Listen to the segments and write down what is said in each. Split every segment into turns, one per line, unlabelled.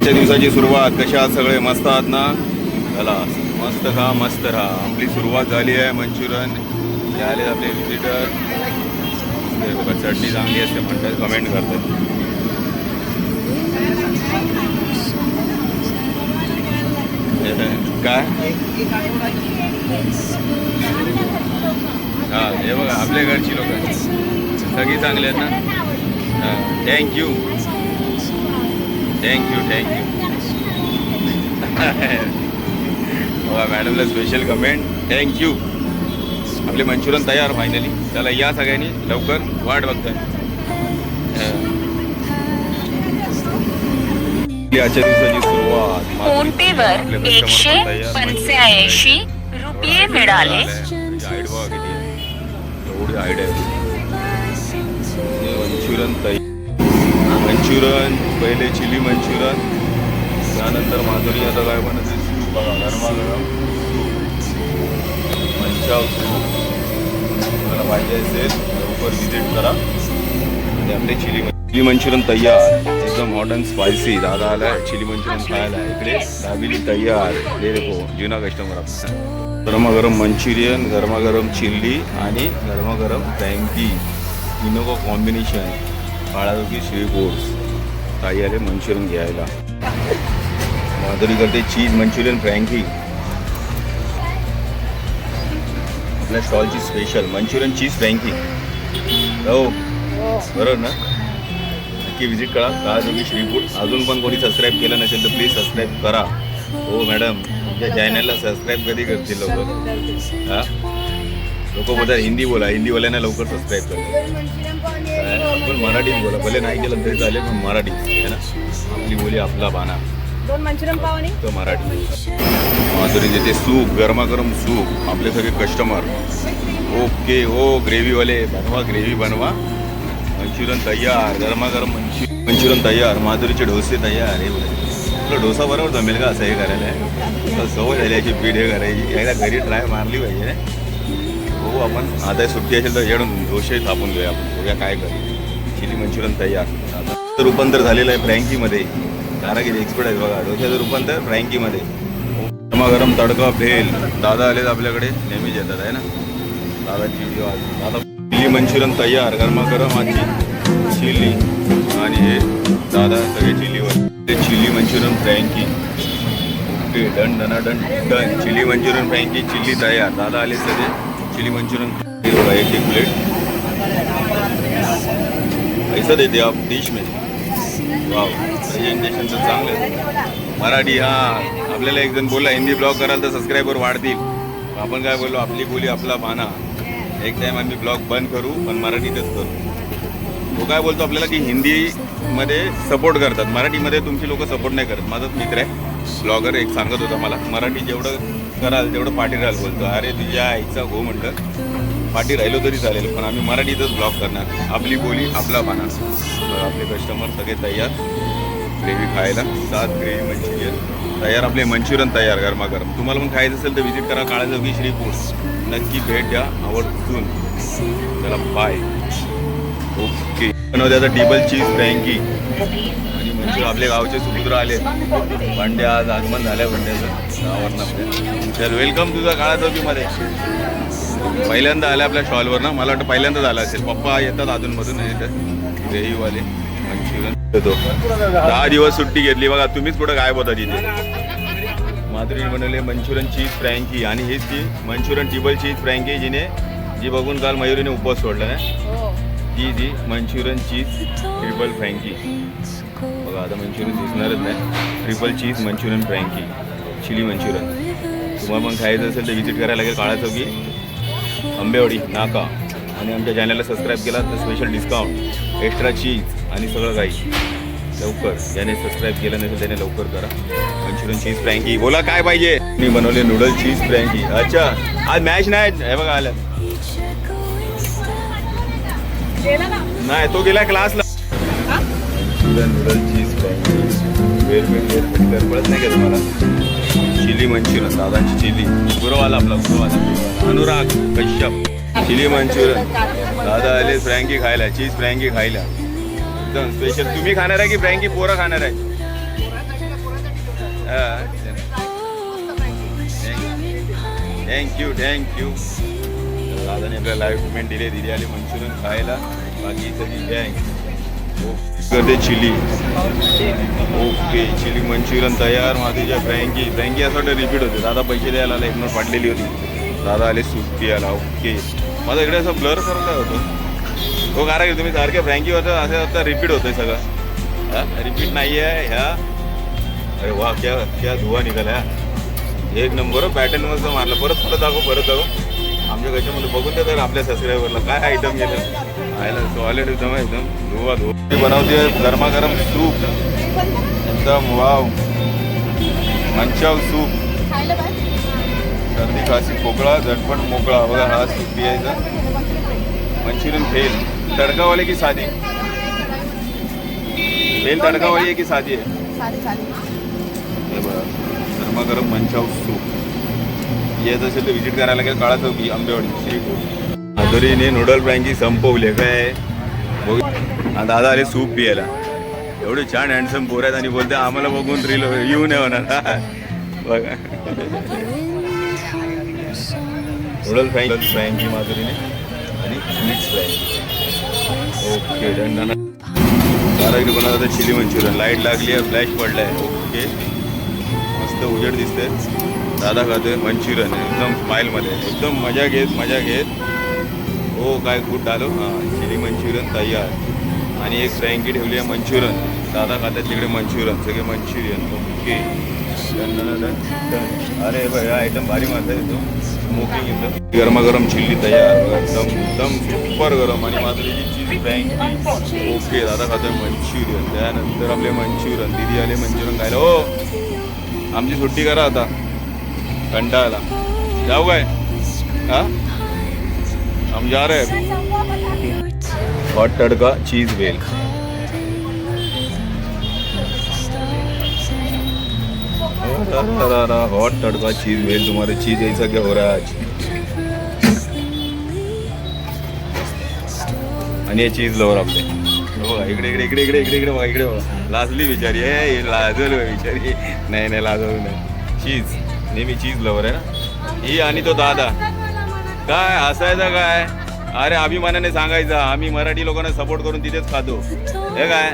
आजच्या दिवसाची सुरुवात कशा आहात सगळे मस्त आहात ना? चला मस्त खा मस्त राहा. आपली सुरुवात झाली आहे मंचुरन हे आले आपले विजिटर बघा चटणी चांगली असते म्हणतात कमेंट करतात. काय? हा हे बघा आपल्या घरची लोक. सगळी चांगली आहेत ना? हां थँक्यू थँक्यू थँक्यू बघा मॅडमला स्पेशल कमेंट थँक्यू आपले मंचुरियन तयार फायनली त्याला या सगळ्यांनी लवकर वाट बघताय आजच्या दिवसाची सुरुवात.
फोन पे वर एकशे पंच्याऐंशी रुपये मिळाले.
आयड बघा किती आहे. एवढी आयड आहे मंचुरन तयार. मंचुरन पहिले चिली मंचुरन त्यानंतर माधुरी आता काय बनत सूप बघा गरमागरम मंचाव सूप पाहिजे असेल लवकर विजिट करा. आणि आपले चिली चिली मंचुरियन तयार एकदम मॉडर्न स्पायसी दादा आला चिली मंचुरियन खायला. इकडे दाबिली तयार. हे देखो जुना कस्टमर आपला. गरमागरम मंचुरियन गरमागरम चिल्ली आणि गरमागरम टँकी इनोको कॉम्बिनेशन काळादोकी शिवी बोर्ड्स ताई आले मंचुरियन घ्यायला. माधुरी करते चीज मंचुरियन फ्रँकी. आपल्या स्टॉलची स्पेशल मंचुरियन चीज फ्रँकी. हो बरोबर ना? नक्की विजिट करा. काळाजोगी श्रीफूड अजून पण कोणी सबस्क्राईब केलं नसेल तर प्लीज सबस्क्राईब करा. हो मॅडम तुमच्या चॅनलला सबस्क्राईब कधी करतील लोक? हां? लोक बोलतात हिंदी बोला हिंदीवाल्यांना लवकर सबस्क्राईब करा. पण मराठीत बोला भले नाही केलं तरी चालेल पण मराठी आहे ना? आपली बोली आपला बाणा.
दोन मंचुरियन पाव आणि?
तो मराठी. माधुरी देते सूप गरमागरम सूप आपले सगळे कस्टमर ओके हो ग्रेव्हीवाले. बनवा ग्रेव्ही बनवा. मंचुरियन तयार गरमागरम मंचु मंचुरियन तयार माधुरीचे डोसे तयार हे. तुला डोसा बरोबर जमेल का असं हे करायला? सवय झाली याची पीठ हे करायची. एकदा घरी ट्राय मारली पाहिजे. ना हो आपण. आता सुट्टी असेल तर येऊन डोसे थापून घेऊया आपण. बघूया काय करू. चिली मंचुरियन तयार. आता रूपांतर झालेलं आहे फ्रँकीमध्ये. कारागिरी एक्सपर्ट आहे बघा. डोश्याचं रूपांतर फ्रँकीमध्ये. गरमागरम तडका भेल. दादा आलेत आपल्याकडे. नेहमीच येतात आहे ना? दादाची दादा चिली मंचुरियन तयार. गरमागरम आजची चिली. आणि हे दादा सगळे चिलीवर. ते chilli Manchurian frankie. Okay done डना done done. Chilli Manchurian frankie chilli तयार. दादा आले सगळे. Chilli Manchurian. एक एक प्लेट ऐसा देते आप डिश में. वाव प्रेझेंटेशन तर चांगलं आहे. मराठी हा. आपल्याला एक जण बोलला हिंदी ब्लॉग कराल तर सबस्क्रायबर वाढतील. आपण काय बोललो आपली बोली आपला बाना एक टाइम आम्ही ब्लॉग बंद करू पण मराठीतच करू. तो काय बोलतो आपल्याला की हिंदीमध्ये सपोर्ट करतात. मराठीमध्ये तुमची लोक सपोर्ट नाही करत. माझाच मित्र आहे ब्लॉगर एक सांगत होता मला. मराठी जेवढं कराल तेवढं पाठी राहाल बोलतो. अरे तुझ्या आईचा हो म्हटलं पाठी राहिलो तरी चालेल पण आम्ही मराठीतच ब्लॉग करणार. आपली बोली आपला पाना. तर आपले कस्टमर सगळे तयार. ग्रेव्ही खायला. सात ग्रेव्ही मंचुरियन. तयार आपले मंचुरियन तयार गरमागरम. तुम्हाला पण खायचं असेल तर व्हिजिट करा. काळाजोगी श्री कोर्स नक्की भेट द्या आवडून चला बाय ओके बनवते आता टेबल चीज फ्रँकी आणि म्हणजे आपल्या गावचे सुपुत्र आले. भांड्या आज आगमन झाल्या भांड्याचं. गावावरनं आपल्या. चल वेलकम तुझा काळाचौकीमध्ये पहिल्यांदा आल्या आपल्या शॉलवर ना मला वाटतं पहिल्यांदा झाला असेल. पप्पा येतात अधूनमधून येतात ग्रेव्हीवाले मंचुरियन. येतो. दहा दिवस सुट्टी घेतली. बघा तुम्हीच कुठं काय होता तिथे. माधुरीने बनवले मंचुरियन चीज फ्रँकी. आणि हीच ती मंचुरियन टिबल चीज फ्रँकी जिने जी बघून काल मयुरीने उपवास सोडला ना ती जी मंचुरियन चीज ट्रिपल फ्रँकी. बघा आता मंचुरियन दिसणारच नाही. Triple cheese Manchurian frankie. Chilli Manchurian. तुम्हाला पण खायचं असेल तर व्हिजिट करायला लागेल काळा चौकी आंबेवाडी नाका आणि आमच्या चॅनलला सबस्क्राईब केला तर स्पेशल डिस्काउंट एक्स्ट्रा चीज आणि सगळं काही लवकर ज्याने सबस्क्राईब केलं नसेल त्याने लवकर करा मंचुरियन चीज फ्रँकी बोला काय पाहिजे मी बनवले नूडल चीज फ्रँकी अच्छा आज मॅच नाही हे बघा आलं नाही तो गेला क्लासला मंचुरियन नूडल चीज फ्रँकी वेळ वेळ वेळ पडत नाही का तुम्हाला चिली मंचुरियन दादांची चिली. गुरवाला आपला गुरवाला अनुराग कश्यप. Chilli Manchurian. दादा आले फ्रँकी खायला. चीज फ्रँकी खायला. एकदम स्पेशल तुम्ही खाणार आहे की फ्रँकी पोरं खाणार आहे? थँक्यू थँक्यू दादाने आपल्याला लाईव्ह पेमेंट दिले. दिली आली मंचुरियन खायला. बाकी सगळी गँग करते चिली. ओके चिली मंचुरियन तयार मातीच्या फ्रँकी फ्रँकी असं वाटतं रिपीट होते. दादा पैसे द्यायला आला एक पाडलेली होती. दादा आले सुट्टी आला ओके. माझा इकडे असं ब्लर करता होतो होतं हो कारण तुम्ही सारख्या फ्रँकी होतं असं आता रिपीट होतंय सगळं. रिपीट नाही आहे ह्या. अरे वा क्या क्या धुवा निघाला. एक नंबर पॅटर्न मस्त मारलं. परत परत दाखव परत दाखव. आमच्या घरच्यामध्ये बघून द्या तर आपल्या सबस्क्रायबरला काय आयटम गेलं? आयला सॉलिड एकदम आहे, एकदम. धुवा धुवा. बनवते गरमागरम सूप एकदम वाव. मंचाव सूप सर्दी खासी खोकळा झटपट मोकळा. बघा हा सूप पियायचा. मंचुरियन फेल तडकावाले की साधी? फेल तडकावाली आहे की साधी आहे? हे गरमागरम मंचाव सूप येत असेल तर व्हिजिट करायला लागेल काळा चौकी आंबेवाडी माधुरीने नूडल फ्रँकी संपवले काय? बघ. दादा आले सूप पियाला एवढे छान हँडसम पोर आहेत आणि बोलते आम्हाला बघून रील येऊ नये होणार बघा. नूडल फ्रँकी फ्रँकी माधुरीने. आणि mix frankie okay done done chilli Manchurian. Light लागली आहे फ्लॅश पडलाय. ओके मस्त उजेड दिसतंय. दादा खातोय मंचुरियन एकदम स्माईलमध्ये. एकदम मजा घेत मजा घेत. हो काय गुड आलो हां चिली मंचुरियन तयार. आणि एक फ्रँकी ठेवली आहे मंचुरियन दादा खातात तिकडे मंचुरियन सगळे मंचुरियन ओके. अरे भाई हा आयटम भारी मारता येतो. स्मोकिंग एकदम गरमागरम चिल्ली तयार. एकदम एकदम सुपर गरम. आणि माधुरीची चीज फ्रँकी ओके दादा खातोय मंचुरियन त्यानंतर आपले मंचुरियन दिदी आले मंचुरियन खायला. हो. आमची सुट्टी करा आता. कंटाळला. जाऊ काय? हा? हम जा रहे हॉट तड़का चीज वेल हॉट तड़का चीज वेल तुम्हारे चीज ऐसा क्या हो रहा है आज? आणि हे चीज लवर आपले. बघा, इकडे इकडे इकडे इकडे इकडे इकडे बघा इकडे बघा. लाजली बिचारी. आहे लाजल बिचारी. नाही नाही लाजवू नाही. चीज नेहमी चीज लवर आहे ना? ही आणि तो दादा. काय हसायचं काय? अरे अभिमानाने सांगायचं. आम्ही मराठी लोकांना सपोर्ट करून तिथेच खातो. हे काय?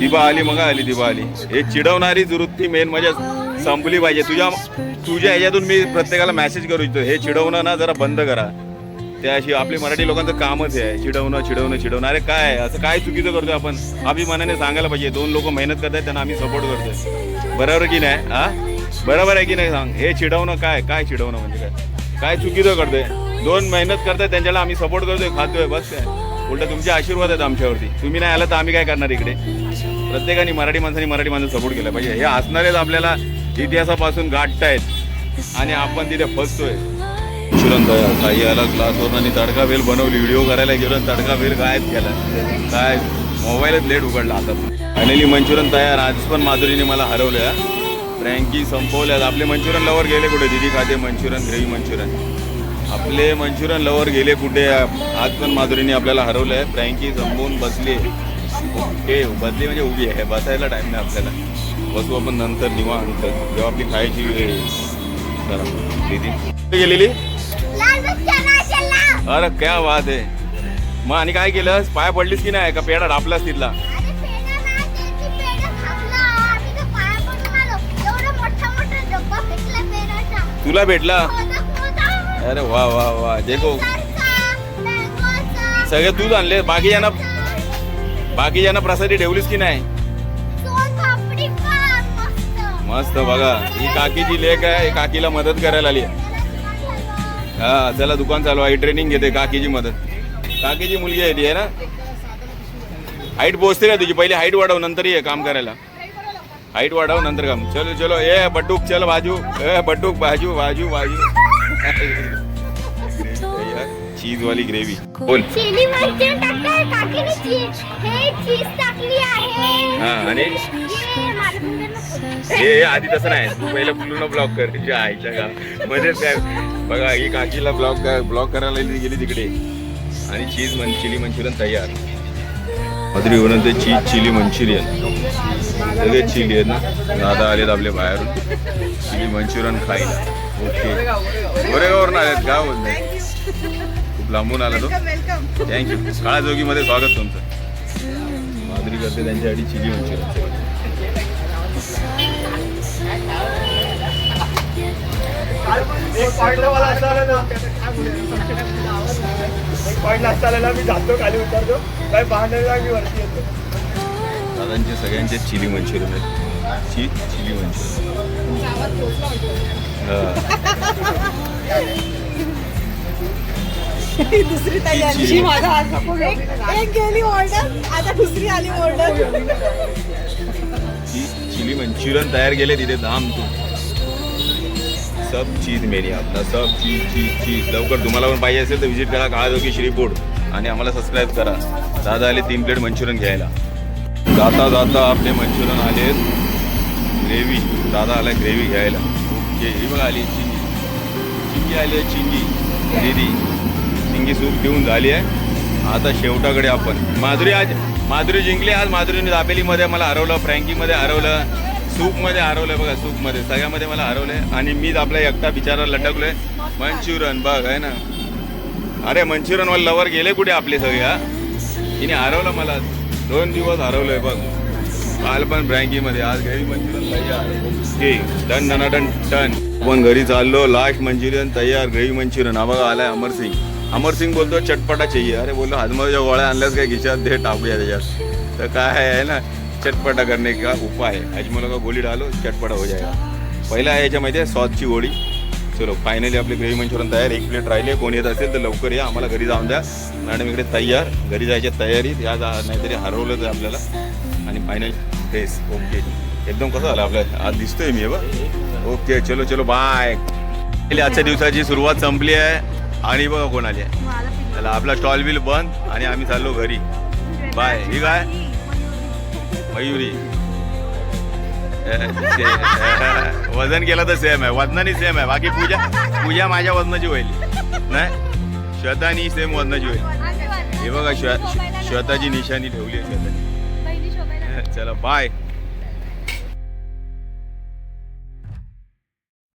दिबा आली मग आली दिबा आली हे चिडवणारी वृत्ती मेन म्हणजे संपली पाहिजे. तुझ्या तुझ्या ह्याच्यातून मी प्रत्येकाला मेसेज करू इच्छितो. हे चिडवणं ना जरा बंद करा. त्याशी आपली मराठी लोकांचं कामच आहे. चिडवणं चिडवणं चिडवणं. अरे काय? असं काय चुकीचं करतोय आपण? अभिमानाने सांगायला पाहिजे. दोन लोक मेहनत करतात त्यांना आम्ही सपोर्ट करतोय. बरोबर की नाही? हा? बरोबर आहे की नाही सांग? हे चिडवणं काय? काय चिडवणं म्हणजे काय? काय चुकीचं करतोय? दोन मेहनत करताय त्यांच्याला आम्ही सपोर्ट करतोय खातोय बस काय उलट तुमचे आशीर्वाद आहेत आमच्यावरती. तुम्ही नाही आला तर आम्ही काय करणार इकडे? प्रत्येकाने मराठी माणसाने मराठी माणसं सपोर्ट केला पाहिजे. हे असणारेच आपल्याला इतिहासापासून गाठतायत आणि आपण तिथे फसतोय. काही आला क्लासवर आणि तडका वेल बनवली. व्हिडिओ करायला गेलो आणि तडका वेल गायब केला. काय? मोबाईलच लेट उघडला आता. फायनली मंचुरियन तयार. आज पण माधुरीने मला हरवल्या. फ्रँकी संपवल्यात. आपले मंचुरियन लवर गेले कुठे? दिदी खाते मंचुरियन ग्रेव्ही मंचुरियन. आपले मंचुरियन लवर गेले कुठे? आज पण माधुरीने आपल्याला हरवलं आहे फ्रँकी संपवून बसली. ओके बसली म्हणजे उभी आहे. बसायला टाईम नाही आपल्याला. बसू आपण नंतर निवांत. जेव्हा आपली खायची वेळ. चला दीदी. गेलेली? अरे क्या बात आहे. मग आणि काय केलं पाया पडलीस की नाही? का पेडा ढापलास तिथला? तुला भेटला? अरे वा वा वा. देखो. सगळे तूच आणले बाकी यांना बाकी यांना प्रसादी ठेवलीस की नाही? मस्त. बघा. ही काकीची लेख आहे. काकीला मदत करायला आली. हा चला दुकान चालू आहे ट्रेनिंग घेते काकीची मदत. काकीची मुलगी आहे ती आहे ना? हाईट पोचते का तुझी? पहिले हाईट वाढव नंतर ये काम करायला. हाईट वाढव नंतर काम. चलो चलो. ए बटूक चल बाजू. ए बटूक बाजू बाजू बाजू. चीज. वाली ग्रेव्ही बोल
हे
हा आणि? हे आधी तसं नाही. तू पहिलं पूर्ण ब्लॉक कर. तुझ्या आईच्या गाव मध्येच काय? बघा ही काकीला ब्लॉक ब्लॉक करायला गेली तिकडे. आणि चीज मन चिली मंचुरियन तयार. मधुरी ते चीज चिली मंचुरियन. सगळे चिली आहेत ना. दादा आलेत आपल्या बाहेरून. चिली मंचुरियन खायला. ओके. गोरेगावरून आलेत का बोलते खूप लांबून आला तो. थँक्यू काळाजोगीमध्ये स्वागत तुमचं. माधुरी करते त्यांच्यासाठी चिली मंचुरियन.
एक पॉइंट वाला असणार ना. एक पॉईंटला असं आलं ना मी जातो खाली उतरतो. काय भांडण मी वरती येतो.
दादांचे सगळ्यांचे चिली मंचुरियन आहेत ची चिली मंचुरियन.
दुसरी तयारी. माझा. एक गेली ऑर्डर आता दुसरी आली ऑर्डर
ची चिली मंचुरियन तयार केले तिथे. धाम तू. सब चीज मेरी आपला सब चीज चीज चीज. लवकर तुम्हाला पण पाहिजे असेल तर विजिट करा काळाजोगी श्रीफूड आणि आम्हाला सबस्क्राईब करा. दादा आले तीन प्लेट मंचुरियन घ्यायला. जाता जाता आपले मंचुरियन आले ग्रेव्ही दादा आला ग्रेव्ही घ्यायला. ओके. ही बघा आली चिंगी. चिंगी आली आहे चिंगी. दिदी चिंगी सूप घेऊन झाली आहे. आता शेवटाकडे आपण. माधुरी आज माधुरी जिंकली. आज माधुरीने दाबेलीमध्ये मला हरवलं फ्रँकीमध्ये हरवलं. सूपमध्ये हरवलं बघा सूपमध्ये. सगळ्यामध्ये मला हरवलंय. आणि मीच आपला एकटा बिचारा लटकलोय. मंचुरियन बघ आहे ना? अरे मंचुरियन वाले लवर गेले कुठे आपले सगळे हा? हरवलं मला. दोन दिवस हरवलोय बघ. काल पण ब्रँकीमध्ये आज घरी मंचुरियन तयार. ओके डन डन डन आपण घरी चाललो लास्ट मंचुरियन तयार घरी मंचुरियन. हा बघा आलाय अमर सिंग. अमर सिंग बोलतो चटपटा चाहिए. अरे बोललो हातमध्ये गोळ्या आणल्यास काय खिशात दे टाकूया त्याच्यात. तर काय आहे ना? चटपटा करने का उपाय है। हजमोला का गोली डालो चटपटा हो जाएगा। पहिला आहे आहे सॉसची गोळी। चलो फायनली आपले ग्रेव्ही मंचुरियन तयार एक प्लेट राहिले कोण येत असेल तर लवकर या. आम्हाला घरी जाऊन द्या. मॅडम इकडे तयार. घरी जायच्या तयारीत या जा नाहीतरी हरवलंच आपल्याला. आणि फायनल फेस ओके एकदम कसं झालं आपलं आज दिसतोय मी बघ. ओके चलो चलो बाय आजच्या दिवसाची सुरुवात संपली आहे. आणि बघा कोण आली आहे. त्याला आपला स्टॉल बिल बंद आणि आम्ही चाललो घरी. बाय ही काय मयुरी. वजन केलं तर सेम आहे. वजनानी सेम आहे. बाकी पूजा पूजा माझ्या वजनाची होईल. नाही? श्वेतानी सेम वजनाची होईल. हे बघा श्वे श्वेताची निशाणी ठेवली आहे श्वेतानी. चला बाय